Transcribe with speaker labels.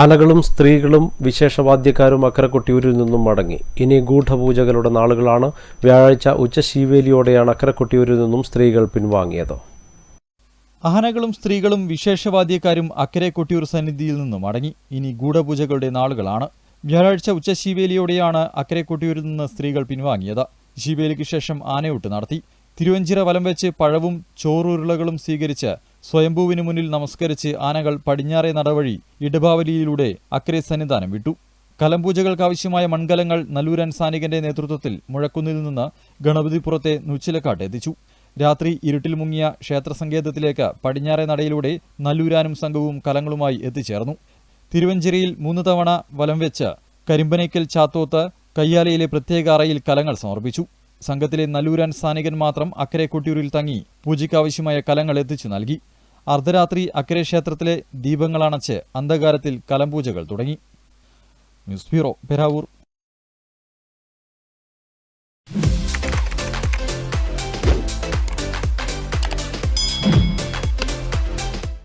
Speaker 1: ആനകളും സ്ത്രീകളും വിശേഷവാദ്യക്കാരും അക്കരക്കൊട്ടിയൂരിൽ നിന്നും മടങ്ങി. ഇനി ഗൂഢപൂജകളുടെ നാളുകളാണ്. വ്യാഴാഴ്ച ഉച്ച ശീവേലിയോടെയാണ് അക്കരക്കൊട്ടിയൂരിൽ നിന്നും സ്ത്രീകൾ പിൻവാങ്ങിയത്.
Speaker 2: ആനകളും സ്ത്രീകളും വിശേഷവാദ്യക്കാരും അക്കരെ കൊട്ടിയൂർ സന്നിധിയിൽ നിന്നും മടങ്ങി. ഇനി ഗൂഢപൂജകളുടെ നാളുകളാണ്. വ്യാഴാഴ്ച ഉച്ച ശീവേലിയോടെയാണ് അക്കരെ കൊട്ടിയൂരിൽ നിന്ന് സ്ത്രീകൾ പിൻവാങ്ങിയത്. ശീവേലിക്ക് ശേഷം ആനയൂട്ട് നടത്തി. തിരുവഞ്ചിറ വലം വെച്ച് പഴവും ചോറുരുളകളും സ്വീകരിച്ച് സ്വയംഭൂവിന് മുന്നിൽ നമസ്കരിച്ച് ആനകൾ പടിഞ്ഞാറേ നടവഴി ഇടഭാവലിയിലൂടെ അക്കരെ സന്നിധാനം വിട്ടു. കലംപൂജകൾക്കാവശ്യമായ മൺകലങ്ങൾ നല്ലൂരൻ സാനികന്റെ നേതൃത്വത്തിൽ മുഴക്കുന്നിൽ നിന്ന് ഗണപതിപുറത്തെ നുച്ചിലക്കാട്ട് എത്തിച്ചു. രാത്രി ഇരുട്ടിൽ മുങ്ങിയ ക്ഷേത്രസങ്കേതത്തിലേക്ക് പടിഞ്ഞാറേ നടയിലൂടെ നല്ലൂരാനും സംഘവും കലങ്ങളുമായി എത്തിച്ചേർന്നു. തിരുവഞ്ചേരിയിൽ മൂന്ന് തവണ വലം വെച്ച് കരിമ്പനയ്ക്കൽ ചാത്തോത്ത് കയ്യാലയിലെ പ്രത്യേക അറയിൽ കലങ്ങൾ സമർപ്പിച്ചു. സംഘത്തിലെ നല്ലൂരാൻ സാനികൻ മാത്രം അക്കരെ കൊട്ടിയൂരിൽ തങ്ങി പൂജയ്ക്കാവശ്യമായ കലങ്ങൾ എത്തിച്ചു നൽകി. അർദ്ധരാത്രി അക്കരെ ക്ഷേത്രത്തിലെ ദീപങ്ങളണച്ച് അന്ധകാരത്തിൽ കലംപൂജകൾ തുടങ്ങി. News bureau Peravoor.